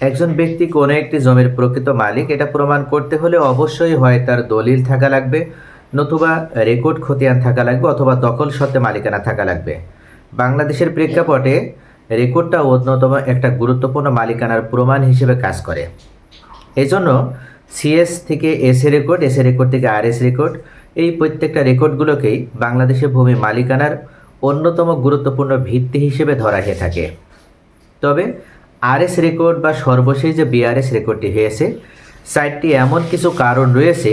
একজন ব্যক্তি কোনো একটি জমির প্রকৃত মালিক, এটা প্রমাণ করতে হলে অবশ্যই হয় তার দলিল থাকা লাগবে, নতুবা রেকর্ড খতিয়ান থাকা লাগবে অথবা দখল সত্ত্বে মালিকানা থাকা লাগবে। বাংলাদেশের প্রেক্ষাপটে রেকর্ডটা অন্যতম একটা গুরুত্বপূর্ণ মালিকানার প্রমাণ হিসেবে কাজ করে। এজন্য সিএস থেকে S A record S A record থেকে আর এস রেকর্ড এই প্রত্যেকটা রেকর্ডগুলোকেই বাংলাদেশের ভূমি মালিকানার অন্যতম গুরুত্বপূর্ণ ভিত্তি হিসেবে ধরা হয়ে থাকে। তবে আরএস রেকর্ড বা সর্বশেষ যে বিআরএস রেকর্ডটি হয়েছে সাইটটি এমন কিছু কারণ রয়েছে,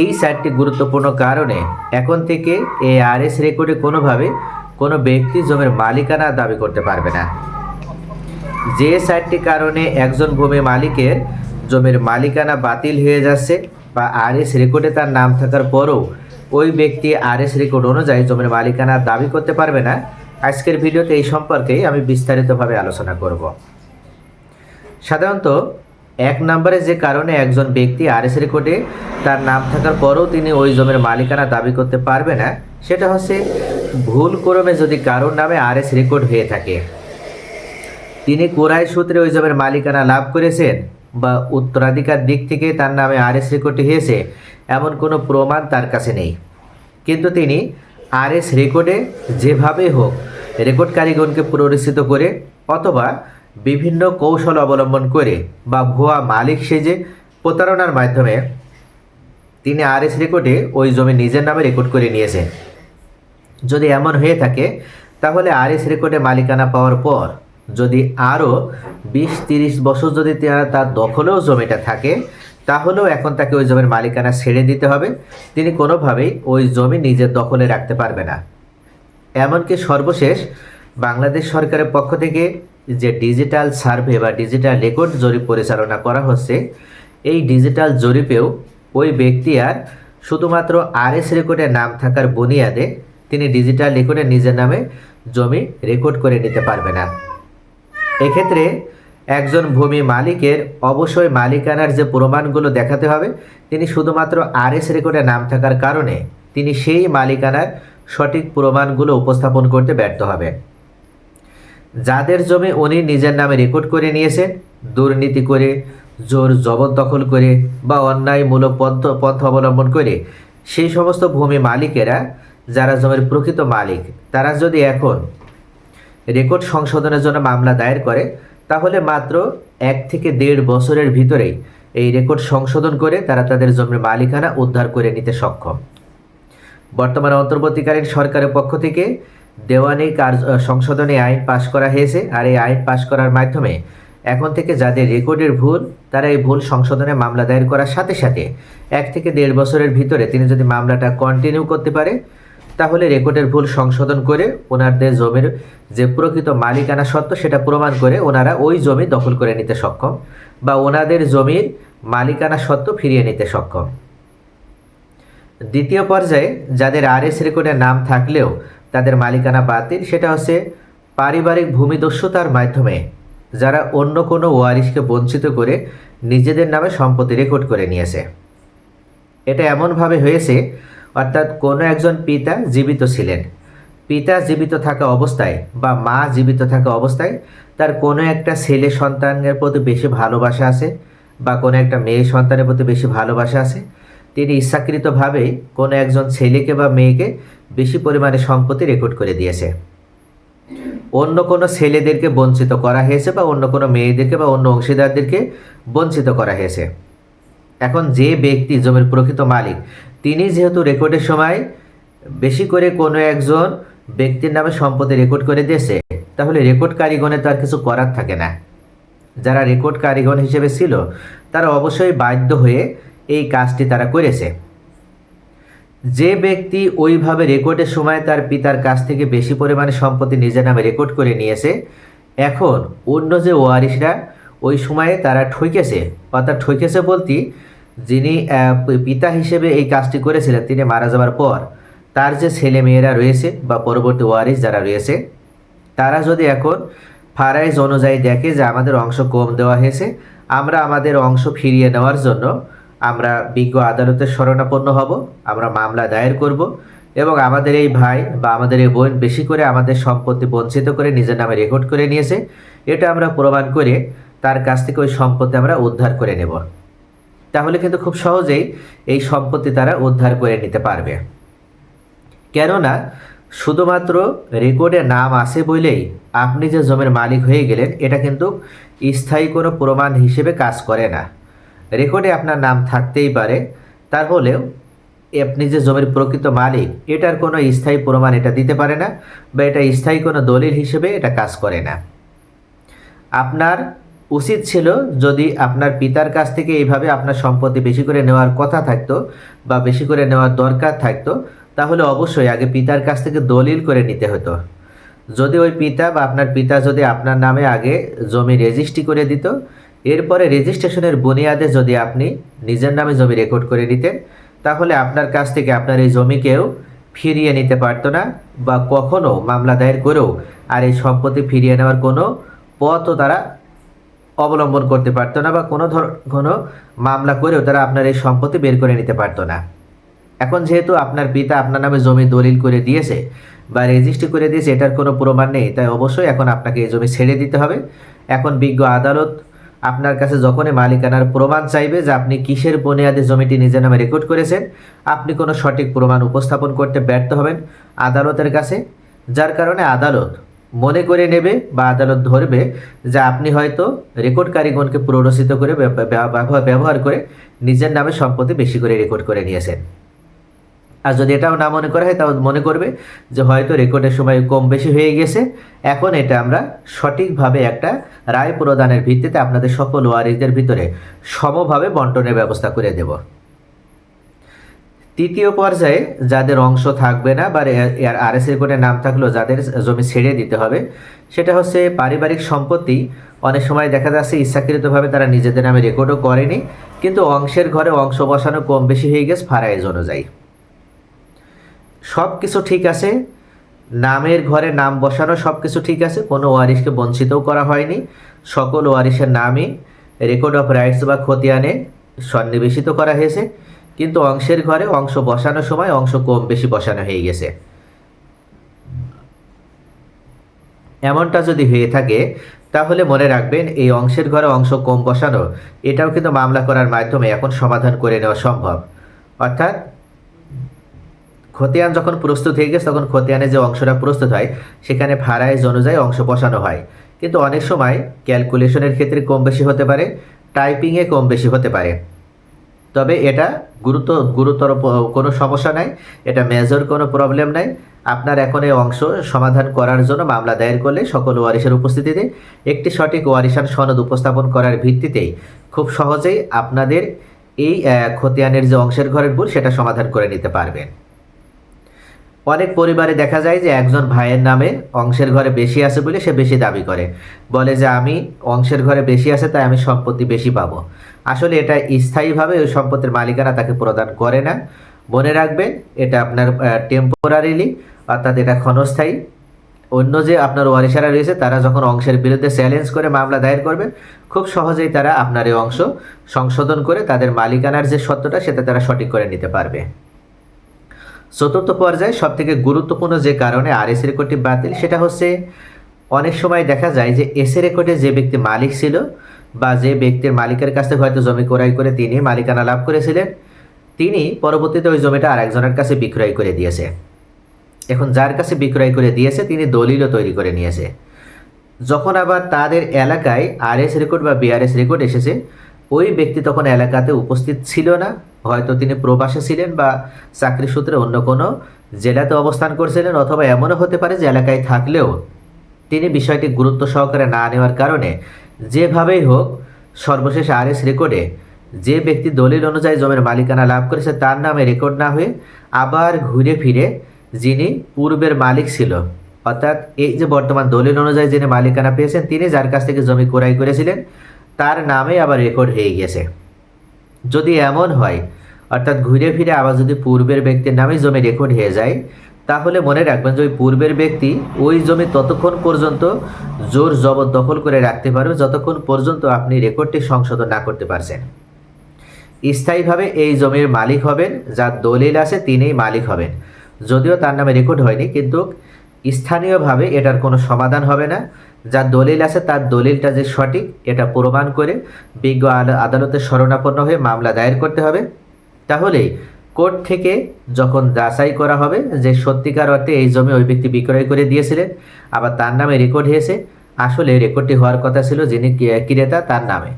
এই সাইটটি গুরুত্বপূর্ণ কারণে এখন থেকে এই আরএস রেকর্ডে কোনোভাবে কোনো ব্যক্তি জমির মালিকানা দাবি করতে পারবে না। যে সাইটটি কারণে একজন ভূমি মালিকের জমির মালিকানা বাতিল হয়ে যাচ্ছে বা আরএস রেকর্ডে তার নাম থাকার পরও ওই ব্যক্তি আরএস রেকর্ড অনুযায়ী জমির মালিকানা দাবি করতে পারবে না, আজকের ভিডিওতে এই সম্পর্কেই আমি বিস্তারিতভাবে আলোচনা করব। সাধারণত এক নম্বরে যে কারণে একজন ব্যক্তি আরএস রেকর্ডে তার নাম থাকার পরও তিনি ওই জমির মালিকানা দাবি করতে পারবে না, সেটা হচ্ছে ভুল ক্রমে যদি কারোর নামে আরএস রেকর্ড হয়ে থাকে। তিনি কোরাই সূত্রে ওই জমির মালিকানা লাভ করেছেন বা উত্তরাধিকার দিক থেকে তার নামে আরএস রেকর্ডটি হয়েছে, এমন কোনো প্রমাণ তার কাছে নেই। কিন্তু তিনি আরএস রেকর্ডে যেভাবে হোক রেকর্ড কারিগণকে পুনরুচিত করে অথবা বিভিন্ন কৌশল অবলম্বন করে বা ভুয়া মালিক সেজে প্রতারণার মাধ্যমে তিনি আরএস রেকর্ডে ওই জমি নিজের নামে রেকর্ড করে নিয়েছেন। যদি এমন হয়ে থাকে, তাহলে আরএস রেকর্ডে মালিকানা পাওয়ার পর যদি আরও বিশ তিরিশ বছর যদি তার দখলেও জমিটা থাকে, তাহলেও এখন তাকে ওই জমির মালিকানা ছেড়ে দিতে হবে। তিনি কোনোভাবেই ওই জমি নিজের দখলে রাখতে পারবে না। এমনকি সর্বশেষ বাংলাদেশ সরকারের পক্ষ থেকে যে ডিজিটাল সার্ভে বা ডিজিটাল রেকর্ড জরিপ পরিচালনা করা হচ্ছে, এই ডিজিটাল জরিপেও ওই ব্যক্তি আর শুধুমাত্র আরএস রেকর্ডে নাম থাকার বুনিয়াদে তিনি ডিজিটাল রেকর্ডে নিজের নামে জমি রেকর্ড করে নিতে পারবে না। এক্ষেত্রে একজন ভূমি মালিকের অবশ্যই মালিকানার যে প্রমাণগুলো দেখাতে হবে, তিনি শুধুমাত্র আরএস রেকর্ডে নাম থাকার কারণে তিনি সেই মালিকানার সঠিক প্রমাণগুলো উপস্থাপন করতে ব্যর্থ হবেন যাদের জমি উনি নিজের নামে রেকর্ড করে নিয়েছেন, দুর্নীতি করে, জোর জবরদখল করে বা অন্যায়মূলক পন্থ, পন্থা অবলম্বন করে, সেই সমস্ত ভূমি মালিকেরা, যারা জমির প্রকৃত মালিক, তারা যদি এখন রেকর্ড সংশোধনের জন্য মামলা দায়ের করে, তাহলে মাত্র এক থেকে দেড় বছরের ভিতরেই এই রেকর্ড সংশোধন করে তারা তাদের জমির মালিকানা উদ্ধার করে নিতে সক্ষম। বর্তমানে অন্তর্বর্তীকালীন সরকারের পক্ষ থেকে দেওয়ানি কার্য সংশোধনী আইন পাশ করা হয়েছে আর এই আইন পাশ করার মাধ্যমে এখন থেকে যাদের রেকর্ডের ভুল, তারা এই ভুল সংশোধনে মামলা দায়ের করার সাথে সাথে এক থেকে দেড় বছরের ভিতরে তিনি যদি মামলাটা কন্টিনিউ করতে পারে, তাহলে রেকর্ডের ভুল সংশোধন করে ওনারদের জমির যে প্রকৃত মালিকানা সত্ত্ব, সেটা প্রমাণ করে ওনারা ওই জমি দখল করে নিতে সক্ষম বা ওনাদের জমির মালিকানা সত্ত্ব ফিরিয়ে নিতে সক্ষম। দ্বিতীয় পর্যায়ে যাদের আরএস রেকর্ডের নাম থাকলেও তাদের মালিকানা বাতিল, সেটা হচ্ছে পারিবারিক ভূমিদস্যুতার মাধ্যমে যারা অন্য কোনো ওয়ারিশকে বঞ্চিত করে নিজেদের নামে সম্পত্তি রেকর্ড করে নিয়েছে। এটা এমনভাবে হয়েছে, অর্থাৎ কোনো একজন পিতা জীবিত ছিলেন। পিতা জীবিত থাকা অবস্থায় বা মা জীবিত থাকা অবস্থায় তার কোনো একটা ছেলে সন্তানের প্রতি বেশি ভালোবাসা আছে বা কোনো একটা মেয়ে সন্তানের প্রতি বেশি ভালোবাসা আছে। তিনি ইচ্ছাকৃতভাবে কোনো একজন ছেলেকে বা মেয়েকে বেশি পরিমাণে সম্পত্তি রেকর্ড করে দিয়েছে। অন্য কোনো ছেলেদেরকে বঞ্চিত করা হয়েছে বা অন্য কোনো মেয়েদেরকে বা অন্য অংশীদারদেরকে বঞ্চিত করা হয়েছে। এখন যে ব্যক্তি জমির প্রকৃত মালিক, তিনি যেহেতু রেকর্ডের সময় বেশি করে কোনো একজন ব্যক্তির নামে সম্পত্তি রেকর্ড করে দিয়েছে, তাহলে রেকর্ড কারিগণে তার কিছু করার থাকে না। যারা রেকর্ড কারিগণ হিসেবে ছিল, তারা অবশ্যই বাধ্য হয়ে এই কাজটি তারা করেছে। যে ব্যক্তি ওইভাবে রেকর্ডের সময় তার পিতার কাছ থেকে বেশি পরিমাণে সম্পত্তি নিজের নামে রেকর্ড করে নিয়েছে, এখন অন্য যে ওয়ারিশরা ওই সময়ে তারা ঠকেছে অর্থাৎ ঠকেছে বলতে যিনি পিতা হিসেবে এই কাজটি করেছিলেন, তিনি মারা যাওয়ার পর তার যে ছেলে মেয়েরা রয়েছে বা পরবর্তী ওয়ারিস যারা রয়েছে, তারা যদি এখন ফারাইজ অনুযায়ী দেখে যে আমাদের অংশ কম দেওয়া হয়েছে, আমরা আমাদের অংশ ফিরিয়ে নেওয়ার জন্য আমরা বিজ্ঞ আদালতের শরণাপন্ন হব, আমরা মামলা দায়ের করব এবং আমাদের এই ভাই বা আমাদের এই বোন বেশি করে আমাদের সম্পত্তি বঞ্চিত করে নিজের নামে রেকর্ড করে নিয়েছে। এটা আমরা প্রমাণ করে তার কাছ থেকে ওই সম্পত্তি আমরা উদ্ধার করে নেব। তাহলে কিন্তু খুব সহজেই এই সম্পত্তি তারা উদ্ধার করে নিতে পারবে। কেননা শুধুমাত্র রেকর্ডে নাম আছে বলেই আপনি যে জমির মালিক হয়ে গেলেন, এটা কিন্তু স্থায়ী কোনো প্রমাণ হিসেবে কাজ করে না। রেকর্ডে আপনার নাম থাকতেই পারে। তাহলেও আপনি যে জমির প্রকৃত মালিক, এটার কোনো স্থায়ী প্রমাণ এটা দিতে পারে না বা এটা স্থায়ী কোনো দলিল হিসেবে এটা কাজ করে না। আপনার উচিত ছিল যদি আপনার পিতার কাছ থেকে এইভাবে আপনার সম্পত্তি বেশি করে নেওয়ার কথা থাকতো বা বেশি করে নেওয়ার দরকার থাকতো, তাহলে অবশ্যই আগে পিতার কাছ থেকে দলিল করে নিতে হতো। যদি ওই পিতা বা আপনার পিতা যদি আপনার নামে আগে জমি রেজিস্ট্রি করে দিত এরপরে রেজিস্ট্রেশনের বুনিয়াদে যদি আপনি নিজের নামে জমি রেকর্ড করে নিতেন, তাহলে আপনার কাছ থেকে আপনার এই জমিকেও ফিরিয়ে নিতে পারতো না বা কখনো মামলা দায়ের করেও আর এই সম্পত্তি ফিরিয়ে নেওয়ার কোনো পথও তারা অবলম্বন করতে পারতো না বা কোনো ধর, কোনো মামলা করেও তারা আপনার এই সম্পত্তি বের করে নিতে পারতো না। এখন যেহেতু আপনার পিতা আপনার নামে জমি দলিল করে দিয়েছে বা রেজিস্ট্রি করে দিয়েছে, এটার কোনো প্রমাণ নেই, তাই অবশ্যই এখন আপনাকে এই জমি ছেড়ে দিতে হবে। এখন বিজ্ঞ আদালত আপনার কাছে যখনই মালিকানার প্রমাণ চাইবে যে আপনি কিসের বুনিয়াদে জমিটি নিজের নামে রেকর্ড করেছেন, আপনি কোনো সঠিক প্রমাণ উপস্থাপন করতে ব্যর্থ হবেন আদালতের কাছে, যার কারণে আদালত মনে করে নেবে বা আদালত ধরবে যে আপনি হয়তো রেকর্ডকারীগণকে প্ররোচিত করে ব্যব- ব্যব- ব্যবহার করে নিজের নামে সম্পত্তি বেশি করে রেকর্ড করে নিয়েছেন। আর যদি এটাও না মনে করা হয়, তাও মনে করবে যে হয়তো রেকর্ডের সময় কম বেশি হয়ে গেছে। এখন এটা আমরা সঠিকভাবে একটা রায় প্রদানের ভিত্তিতে আপনাদের সকল ওয়ারিসদের ভিতরে সমভাবে বন্টনের ব্যবস্থা করে দেব। তৃতীয় পর্যায়ে যাদের অংশ থাকবে না বা আর এস রেকর্ডের নাম থাকলেও যাদের জমি ছেড়ে দিতে হবে, সেটা হচ্ছে পারিবারিক সম্পত্তি। অনেক সময় দেখা যাচ্ছে ইচ্ছাকৃতভাবে তারা নিজেদের নামে রেকর্ডও করেনি, কিন্তু অংশের ঘরে অংশ বসানো কম বেশি হয়ে গেছে, ফারাইজ অনুযায়ী। সব কিছু ঠিক আছে, নামের ঘরে নাম বসানো সব কিছু ঠিক আছে, কোনো ওয়ারিশকে বঞ্চিতও করা হয়নি। সকল ওয়ারিশের নামই রেকর্ড অফ রাইটস বা খতিয়ানে সন্নিবেশিত করা হয়েছে। কিন্তু অংশের ঘরে অংশ বসানোর সময় অংশ কম বেশি বসানো হয়ে গেছে। এমনটা যদি হয়ে থাকে, তাহলে মনে রাখবেন এই অংশের ঘরে অংশ কম বসানো, এটাও কিন্তু মামলা করার মাধ্যমে এখন সমাধান করে নেওয়া সম্ভব। অর্থাৎ খতিয়ান যখন প্রস্তুত হয়ে গেছে, তখন খতিয়ানে যে অংশটা প্রস্তুত হয়, সেখানে ভাড়াইজ অনুযায়ী অংশ বসানো হয়। কিন্তু অনেক সময় ক্যালকুলেশনের ক্ষেত্রে কম বেশি হতে পারে, টাইপিংয়ে কম বেশি হতে পারে। তবে এটা গুরুত্ব, গুরুতর কোনো সমস্যা নাই, এটা মেজর কোনো প্রবলেম নাই। আপনার এখন এই অংশ সমাধান করার জন্য মামলা দায়ের করলে সকল ওয়ারিশের উপস্থিতিতে একটি সঠিক ওয়ারিশান সনদ উপস্থাপন করার ভিত্তিতেই খুব সহজেই আপনাদের এই খতিয়ানের যে অংশের ঘরের ভুল, সেটা সমাধান করে নিতে পারবেন। অনেক পরিবারে দেখা যায় যে একজন ভাইয়ের নামে অংশের ঘরে বেশি আছে বলে সে বেশি দাবি করে। বলে যে, আমি অংশের ঘরে বেশি আছে, তাই আমি সম্পত্তি বেশি পাবো। আসলে এটা স্থায়ীভাবে ওই সম্পত্তির মালিকানা তাকে প্রদান করে না। মনে রাখবেন, এটা আপনার টেম্পোরারিলি অর্থাৎ এটা ক্ষণস্থায়ী। অন্য যে আপনার ওয়ারিসারা রয়েছে, তারা যখন অংশের বিরুদ্ধে চ্যালেঞ্জ করে মামলা দায়ের করবে, খুব সহজেই তারা আপনার এই অংশ সংশোধন করে তাদের মালিকানার যে সত্যটা, সেটা তারা সঠিক করে নিতে পারবে। চতুর্থ পর্যায়ে সব থেকে গুরুত্বপূর্ণ যে কারণে আর এস রেকর্ডটি বাতিল, সেটা হচ্ছে অনেক সময় দেখা যায় যে এস রেকর্ডে যে ব্যক্তি মালিক ছিল বা যে ব্যক্তির মালিকের কাছ হয়তো জমি ক্রয় করে তিনি মালিকানা লাভ করেছিলেন, তিনি পরবর্তীতে ওই জমিটা আরেকজনের কাছে বিক্রয় করে দিয়েছে। এখন যার কাছে বিক্রয় করে দিয়েছে, তিনি দলিলও তৈরি করে নিয়েছে। যখন আবার তাদের এলাকায় আর এস রেকর্ড বা বিআরএস রেকর্ড এসেছে ওই ব্যক্তি তখন এলাকাতে উপস্থিত ছিল না। হয়তো তিনি প্রবাসে ছিলেন বা চাকরি সূত্রে অন্য কোনো জেলাতে অবস্থান করছিলেন অথবা এমনও হতে পারে যে এলাকায় থাকলেও। তিনি বিষয়টি গুরুত্ব সহকারে না নেওয়ার কারণে যেভাবেই হোক সর্বশেষ আর এস রেকর্ডে যে ব্যক্তি দলিল অনুযায়ী জমির মালিকানা লাভ করেছে তার নামে রেকর্ড না হয়ে আবার ঘুরে ফিরে যিনি পূর্বের মালিক ছিল। অর্থাৎ এই যে বর্তমান দলিল অনুযায়ী যিনি মালিকানা পেয়েছেন, তিনি যার কাছ থেকে জমি ক্রয় করেছিলেন তার নামে আবার রেকর্ড হয়ে গেছে। যদি এমন হয়, অর্থাৎ ঘুরে ফিরে আবার যদি পূর্বের ব্যক্তির নামে জমি রেকর্ড হয়ে যায়, তাহলে মনে রাখবেন যে ওই পূর্বের ব্যক্তি ওই জমি ততক্ষণ পর্যন্ত জোর জবরদখল করে রাখতে পারবে, যতক্ষণ পর্যন্ত আপনি রেকর্ডটি সংশোধন না করতে পারছেন। স্থায়ীভাবে এই জমির মালিক হবেন, যার দলিল আছে তিনিই মালিক হবেন। যদিও তার নামে রেকর্ড হয়নি, কিন্তু স্থানীয়ভাবে এটার কোনো সমাধান হবে না। যার দলিল আছে, তার দলিলটা যে সঠিক, এটা প্রমাণ করে বিজ্ঞ আদ- আদালতে শরণাপন্ন হয়ে মামলা দায়ের করতে হবে। তাহলে কোর্ট থেকে যখন যাচাই করা হবে যে সত্যিকার অর্থে এই জমি ওই ব্যক্তি বিক্রয় করে দিয়েছিলেন, আবার তার নামে রেকর্ড হয়েছে, আসলে রেকর্ডটি হওয়ার কথা ছিল যিনি ক্রেতা, তার নামে।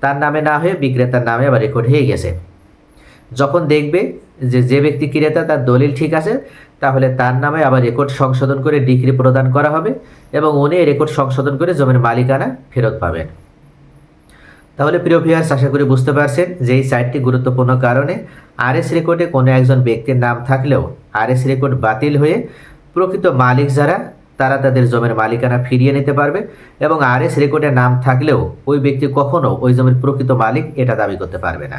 তার নামে না হয়ে বিক্রেতার নামে আবার রেকর্ড হয়ে গেছে। যখন দেখবে যে যে ব্যক্তি ক্রেতা, তার দলিল ঠিক আছে তাহলে তার নামে আবার রেকর্ড সংশোধন করে ডিগ্রি প্রদান করা হবে এবং উনি রেকর্ড সংশোধন করে জমির মালিকানা ফেরত পাবেন। তাহলে প্রিয় ভিউয়ার্স আশা করি বুঝতে পারছেন যে এই সাইটটি গুরুত্বপূর্ণ কারণে আরএস রেকর্ডে কোনো একজন ব্যক্তির নাম থাকলেও আরএস রেকর্ড বাতিল হয়ে প্রকৃত মালিক যারা, তারা তাদের জমির মালিকানা ফিরিয়ে নিতে পারবে এবং আরএস রেকর্ডে নাম থাকলেও ওই ব্যক্তি কখনো ওই জমির প্রকৃত মালিক এটা দাবি করতে পারবে না।